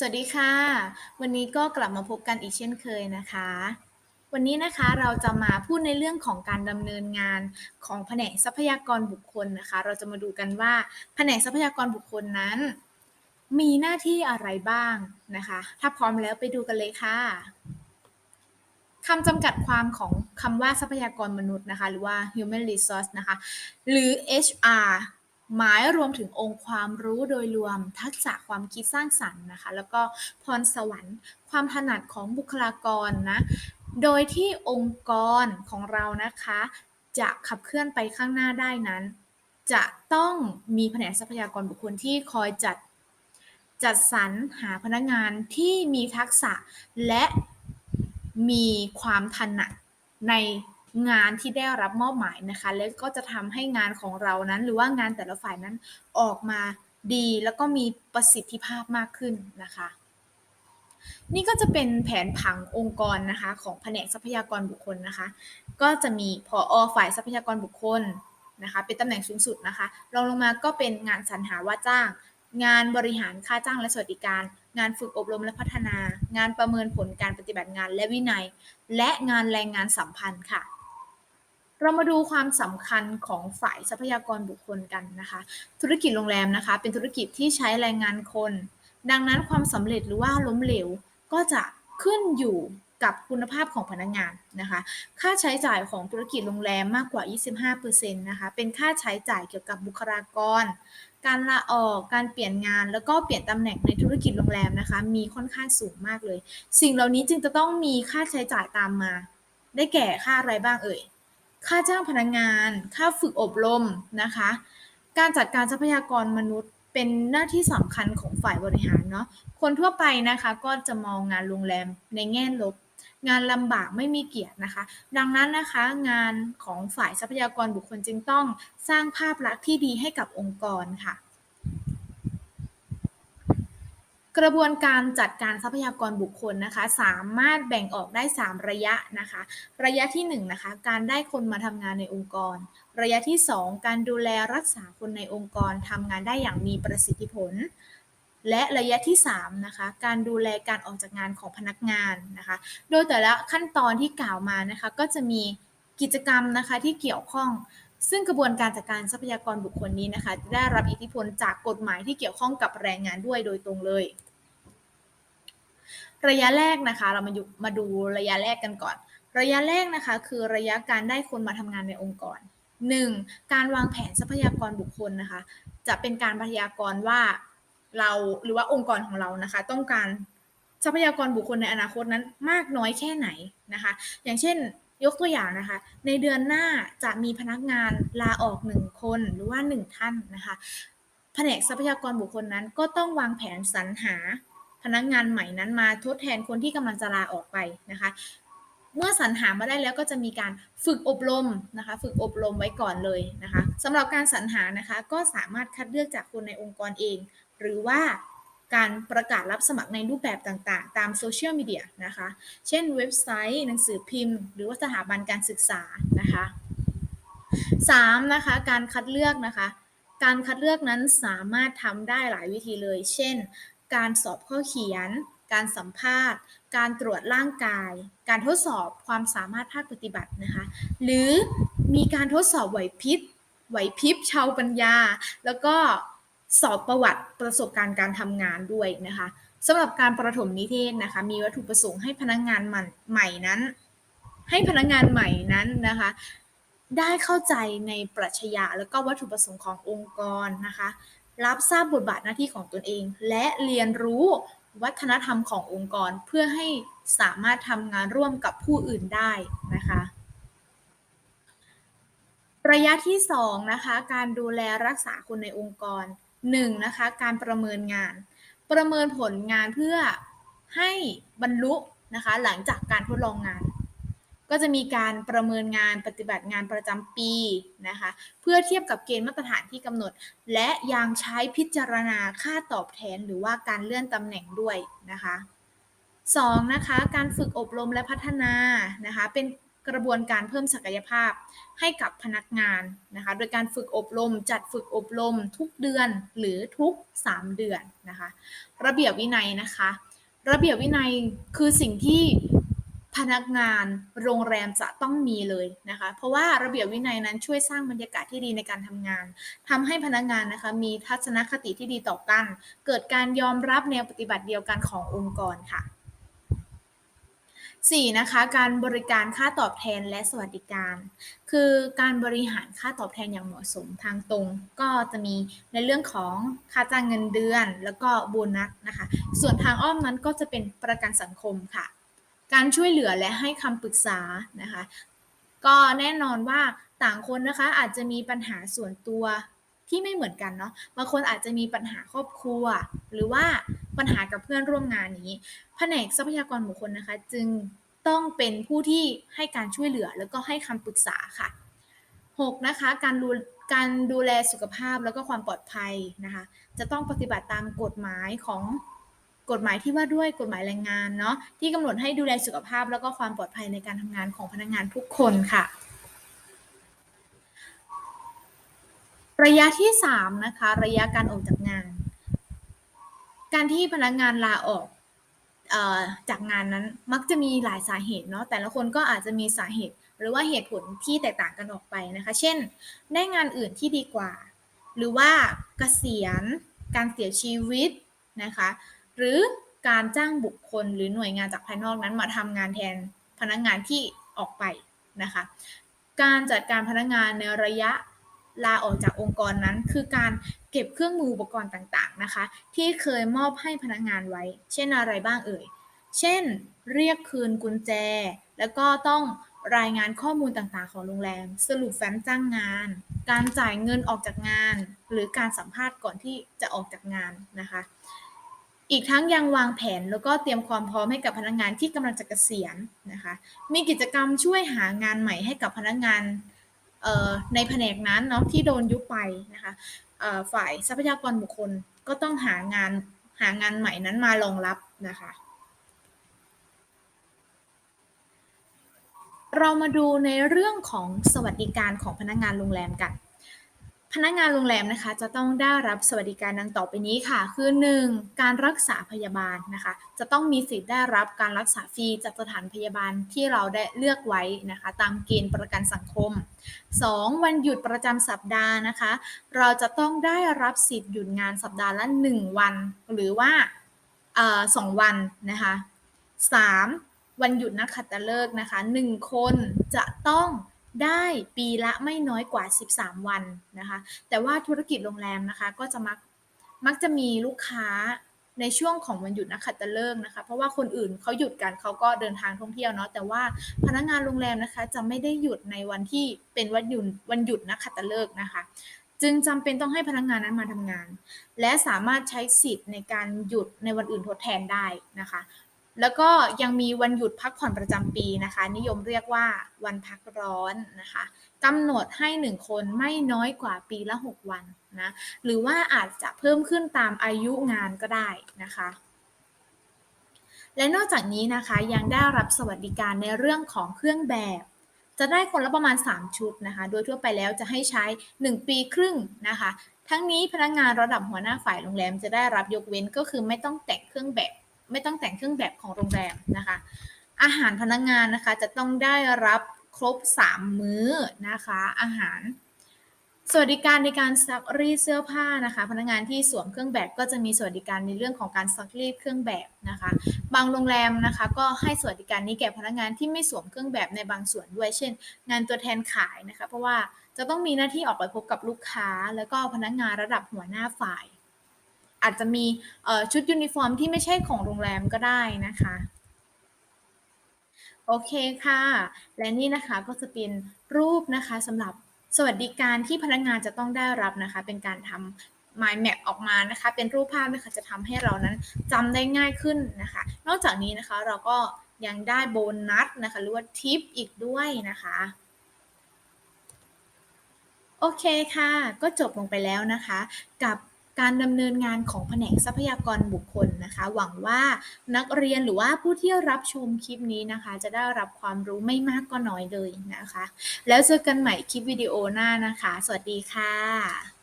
สวัสดีค่ะ วันนี้ก็กลับมาพบกันอีกเช่นเคยนะคะ วันนี้นะคะเราจะมาพูดในเรื่องของการดำเนินงานของแผนกทรัพยากรบุคคลนะคะ เราจะมาดูกันว่าแผนกทรัพยากรบุคคลนั้น มีหน้าที่อะไรบ้างนะคะ ถ้าพร้อมแล้วไปดูกันเลยค่ะคำจำกัดความของคำว่าทรัพยากรมนุษย์นะคะ หรือว่า human resource นะคะ หรือ HR หมายรวมถึงองค์ความรู้โดยรวมทักษะความคิดสร้างสรรค์นะคะ แล้วก็พรสวรรค์ ความถนัดของบุคลากรนะ โดยที่องค์กรของเรานะคะ จะขับเคลื่อนไปข้างหน้าได้นั้น จะต้องมีแผนกทรัพยากรบุคคลที่คอยจัดจัดสรรหาพนักงานที่มีทักษะและมีความถนัดใน งานที่ได้รับมอบหมายนะคะ แล้วก็จะทำให้งานของเรานั้น หรือว่างานแต่ละฝ่ายนั้นออกมาดีแล้วก็มีประสิทธิภาพมากขึ้นนะคะ นี่ก็จะเป็นแผนผังองค์กรนะคะ ของแผนกทรัพยากรบุคคลนะคะ ก็จะมีผอฝ่ายทรัพยากรบุคคลนะคะเป็นตำแหน่งสูงสุดนะคะรองลงมาก็เป็นงานสรรหาว่าจ้าง งานบริหารค่าจ้างและสวัสดิการ งานฝึกอบรมและพัฒนา งานประเมินผลการปฏิบัติงานและวินัย และงานแรงงานสัมพันธ์ค่ะ เรามาดูความสำคัญของฝ่ายทรัพยากรบุคคลกันนะคะ ธุรกิจโรงแรมนะคะ เป็นธุรกิจที่ใช้แรงงานคน ดังนั้นความสำเร็จหรือว่าล้มเหลวก็จะขึ้นอยู่กับคุณภาพของพนักงานนะคะ ค่าใช้จ่ายของธุรกิจโรงแรมมากกว่า 25%นะคะ เป็นค่าใช้จ่ายเกี่ยวกับบุคลากร การลาออก การเปลี่ยนงาน แล้วก็เปลี่ยนตำแหน่งในธุรกิจโรงแรมนะคะ มีค่อนข้างสูงมากเลย สิ่งเหล่านี้จึงจะต้องมีค่าใช้จ่ายตามมา ได้แก่ค่าอะไรบ้างเอ่ย ค่าจ้างพนักงงาน ค่าฝึกอบรมนะคะ การจัดการทรัพยากรมนุษย์เป็นหน้าที่สำคัญของฝ่ายบริหารเนาะ คนทั่วไปนะคะก็จะมองงานโรงแรมในแง่ลบ งานลำบากไม่มีเกียรตินะคะ ดังนั้นนะคะงานของฝ่ายทรัพยากรบุคคลจึงต้องสร้างภาพลักษณ์ที่ดีให้กับองค์กรค่ะ กระบวนการจัดการทรัพยากรบุคคลนะคะ สามารถแบ่งออกได้ 3 ระยะนะคะ ระยะที่1นนะคะการได้คนมาทำงานในองค์กร ระยะที่ 2 การดูแลรักษาคนในองค์กรทำงานได้อย่างมีประสิทธิผล และระยะที่3นะคะการดูแลการออกจากงานของพนักงานนะคะ โดยแต่ละขั้นตอนที่กล่าวมานะคะก็จะมีกิจกรรมนะคะที่เกี่ยวข้อง ซึ่งกระบวนการจัดการทรัพยากรบุคคลนี้นะคะได้รับอิทธิพลจากกฎหมายที่เกี่ยวข้องกับแรงงานด้วยโดยตรงเลย ระยะแรกนะคะ เรามามาดูระยะแรกกันก่อน ระยะแรกนะคะ คือระยะการได้คนมาทำงานในองค์กร 1. การวางแผนทรัพยากรบุคคลนะคะ จะเป็นการพยากรณ์ว่าเราหรือว่าองค์กรของเรานะคะ ต้องการทรัพยากรบุคคลในอนาคตนั้นมากน้อยแค่ไหนนะคะ อย่างเช่น ยกตัวอย่างนะคะ ในเดือนหน้าจะมีพนักงานลาออกหนึ่งคนหรือว่าหนึ่งท่านนะคะแผนกทรัพยากรบุคคลนั้นก็ต้องวางแผนสรรหาพนักงานใหม่นั้นมาทดแทนคนที่กำลังจะลาออกไปนะคะ เมื่อสรรหามาได้แล้วก็จะมีการฝึกอบรมนะคะ ฝึกอบรมไว้ก่อนเลยนะคะสำหรับการสรรหานะคะ ก็สามารถคัดเลือกจากคนในองค์กรเอง หรือว่า การประกาศรับสมัครในรูปแบบต่างๆ ตามโซเชียลมีเดียนะคะ เช่นเว็บไซต์ หนังสือพิมพ์ หรือว่าสถาบันการศึกษานะคะ 3. นะคะการคัดเลือกนะคะ การคัดเลือกนั้นสามารถทำได้หลายวิธีเลย เช่น การสอบข้อเขียน การสัมภาษณ์ การตรวจร่างกาย การทดสอบความสามารถภาคปฏิบัตินะคะ หรือมีการทดสอบไหวพริบไหวพริบชาวปัญญา แล้วก็ สอบประวัติประสบการณ์การทำงานด้วยนะคะสำหรับการประถมนิเทศนะคะมีวัตถุประสงค์ให้พนักงงานใหม่นั้น ให้พนักงงานใหม่นั้นนะคะได้เข้าใจในปรัชญาแล้วก็วัตถุประสงค์ขององค์กรนะคะรับทราบบทบาทหน้าที่ของตนเอง และเรียนรู้วัฒนธรรมขององค์กรเพื่อให้สามารถทำงานร่วมกับผู้อื่นได้นะคะระยะที่2นะคะการดูแลรักษาคนในองค์กร 1นะคะการประเมินงาน ประเมินผลงานเพื่อให้บรรลุนะคะหลังจากการทดลองงาน ก็จะมีการประเมินงานปฏิบัติงานประจำปีนะคะเพื่อเทียบกับเกณฑ์มาตรฐานที่กำหนด และยังใช้พิจารณาค่าตอบแทนหรือว่าการเลื่อนตำแหน่งด้วยนะคะ 2 นะคะการฝึกอบรมและพัฒนานะคะเป็น กระบวนการเพิ่มศักยภาพให้กับพนักงานนะคะ โดยการฝึกอบรม จัดฝึกอบรมทุกเดือนหรือทุก 3 เดือนนะคะ ระเบียบวินัยนะคะ ระเบียบวินัยคือสิ่งที่พนักงานโรงแรมจะต้องมีเลยนะคะ เพราะว่าระเบียบวินัยนั้นช่วยสร้างบรรยากาศที่ดีในการทำงานทำให้พนักงานนะคะมีทัศนคติที่ดีต่อกัน เกิดการยอมรับแนวปฏิบัติเดียวกันขององค์กรค่ะ 4. นะคะการบริการค่าตอบแทนและสวัสดิการ คือการบริหารค่าตอบแทนอย่างเหมาะสมทางตรง ก็จะมีในเรื่องของค่าจ้างเงินเดือน แล้วก็โบนัสนะคะ ส่วนทางอ้อมนั้นก็จะเป็นประกันสังคมค่ะ การช่วยเหลือและให้คำปรึกษานะคะ ก็แน่นอนว่าต่างคนนะคะอาจจะมีปัญหาส่วนตัว ที่ไม่เหมือนกันเนาะบางคนอาจจะมีปัญหาครอบครัว หรือว่าปัญหากับเพื่อนร่วมงานนี้แผนกทรัพยากรบุคคลนะคะ จึงต้องเป็นผู้ที่ให้การช่วยเหลือ แล้วก็ให้คำปรึกษาค่ะ 6. นะคะการดูการดูแลสุขภาพแล้วก็ความปลอดภัยนะคะจะต้องปฏิบัติตามกฎหมายของกฎหมายที่ว่าด้วยกฎหมายแรงงานเนาะที่กำหนดให้ดูแลสุขภาพแล้วก็ความปลอดภัยในการทำงานของพนักงานทุกคนค่ะ ระยะที่ 3 นะคะ ระยะการออกจากงาน การที่พนักงานลาออกจากงานนั้นมักจะมีหลายสาเหตุเนาะแต่ละคนก็อาจจะมีสาเหตุ หรือว่าเหตุผลที่แตกต่างกันออกไปนะคะ เช่น ได้งานอื่นที่ดีกว่า หรือว่าเกษียณ การเสียชีวิตนะคะ หรือการจ้างบุคคลหรือหน่วยงานจากภายนอกนั้นมาทำงานแทนพนักงานที่ออกไปนะคะ การจัดการพนักงานในระยะ ลาออกจากองค์กรนั้น คือการเก็บเครื่องมืออุปกรณ์ต่างๆนะคะ ที่เคยมอบให้พนักงานไว้ เช่นอะไรบ้างเอ่ย เช่น เรียกคืนกุญแจ แล้วก็ต้องรายงานข้อมูลต่างๆ ของโรงแรม สรุปแฟ้มจ้างงาน การจ่ายเงินออกจากงาน หรือการสัมภาษณ์ก่อนที่จะออกจากงานนะคะ อีกทั้งยังวางแผนแล้วก็เตรียมความพร้อมให้กับพนักงานที่กำลังจะเกษียณนะคะ มีกิจกรรมช่วยหางานใหม่ให้กับพนักงาน ในแผนกนั้นเนาะที่โดนยุบไปนะคะฝ่ายทรัพยากรบุคคลก็ต้องหางานหางานใหม่นั้นมารองรับนะคะเรามาดูในเรื่องของสวัสดิการของพนักงานโรงแรมกัน พนักงานโรงแรมนะคะจะต้องได้รับสวัสดิการดังต่อไปนี้ค่ะ คือ 1. การรักษาพยาบาลนะคะ จะต้องมีสิทธิ์ได้รับการรักษาฟรีจากสถานพยาบาลที่เราได้เลือกไว้นะคะ ตามเกณฑ์ประกันสังคม 2. วันหยุดประจำสัปดาห์นะคะ เราจะต้องได้รับสิทธิ์หยุดงานสัปดาห์ละ 1 วัน หรือว่าสองวันนะคะ 3. วันหยุดนักขัตฤกษ์นะคะ 1 คนจะต้อง ได้ปีละไม่น้อยกว่า 13 วันนะคะ แต่ว่าธุรกิจโรงแรมนะคะ ก็จะมักมักจะมีลูกค้าในช่วงของวันหยุดนักขัตฤกษ์นะคะ เพราะว่าคนอื่นเขาหยุดกันเขาก็เดินทางท่องเที่ยวเนาะแต่ว่าพนักงานโรงแรมนะคะจะไม่ได้หยุดในวันที่เป็นวันหยุดวันหยุดนักขัตฤกษ์นะคะ จึงจำเป็นต้องให้พนักงานนั้นมาทำงาน และสามารถใช้สิทธิ์ในการหยุดในวันอื่นทดแทนได้นะคะ แล้วก็ยังมีวันหยุดพักผ่อนประจำปีนะคะ นิยมเรียกว่าวันพักร้อนนะคะกำหนดให้1คนไม่น้อยกว่าปีละ 6 วันนะหรือว่าอาจจะเพิ่มขึ้นตามอายุงานก็ได้นะคะและนอกจากนี้นะคะยังได้รับสวัสดิการในเรื่องของเครื่องแบบ จะได้คนละประมาณ 3 ชุดนะคะ โดยทั่วไปแล้วจะให้ใช้ 1 ปีครึ่งนะคะ ทั้งนี้พนักงานระดับหัวหน้าฝ่ายโรงแรมจะได้รับยกเว้นก็คือไม่ต้องแต่งเครื่องแบบ ไม่ต้องแต่งเครื่องแบบของโรงแรมนะคะ อาหารพนักงานนะคะจะต้องได้รับครบ 3 มื้อนะคะ อาหารสวัสดิการในการซักรีดเสื้อผ้านะคะ พนักงานที่สวมเครื่องแบบก็จะมีสวัสดิการในเรื่องของการซักรีดเครื่องแบบนะคะ บางโรงแรมนะคะ ก็ให้สวัสดิการนี้แก่พนักงานที่ไม่สวมเครื่องแบบในบางส่วนด้วย เช่น งานตัวแทนขายนะคะ เพราะว่าจะต้องมีหน้าที่ออกไปพบกับลูกค้า แล้วก็พนักงานระดับหัวหน้าฝ่าย อาจจะมีชุดยูนิฟอร์มที่ไม่ใช่ของโรงแรมก็ได้นะคะโอเคค่ะ และนี่นะคะก็จะเป็นรูปนะคะสำหรับสวัสดิการที่พนักงานจะต้องได้รับนะคะ เป็นการทำ mind map ออกมานะคะ เป็นรูปภาพนะคะจะทำให้เรานั้นจำได้ง่ายขึ้นนะคะ นอกจากนี้นะคะเราก็ยังได้โบนัสนะคะ หรือว่าทิปอีกด้วยนะคะโอเคค่ะ ก็จบลงไปแล้วนะคะ กับ การดำเนินงานของแผนกทรัพยากรบุคคลนะคะ หวังว่านักเรียนหรือว่าผู้ที่รับชมคลิปนี้นะคะ จะได้รับความรู้ไม่มากก็น้อยเลยนะคะ แล้วเจอกันใหม่คลิปวิดีโอหน้านะคะ สวัสดีค่ะ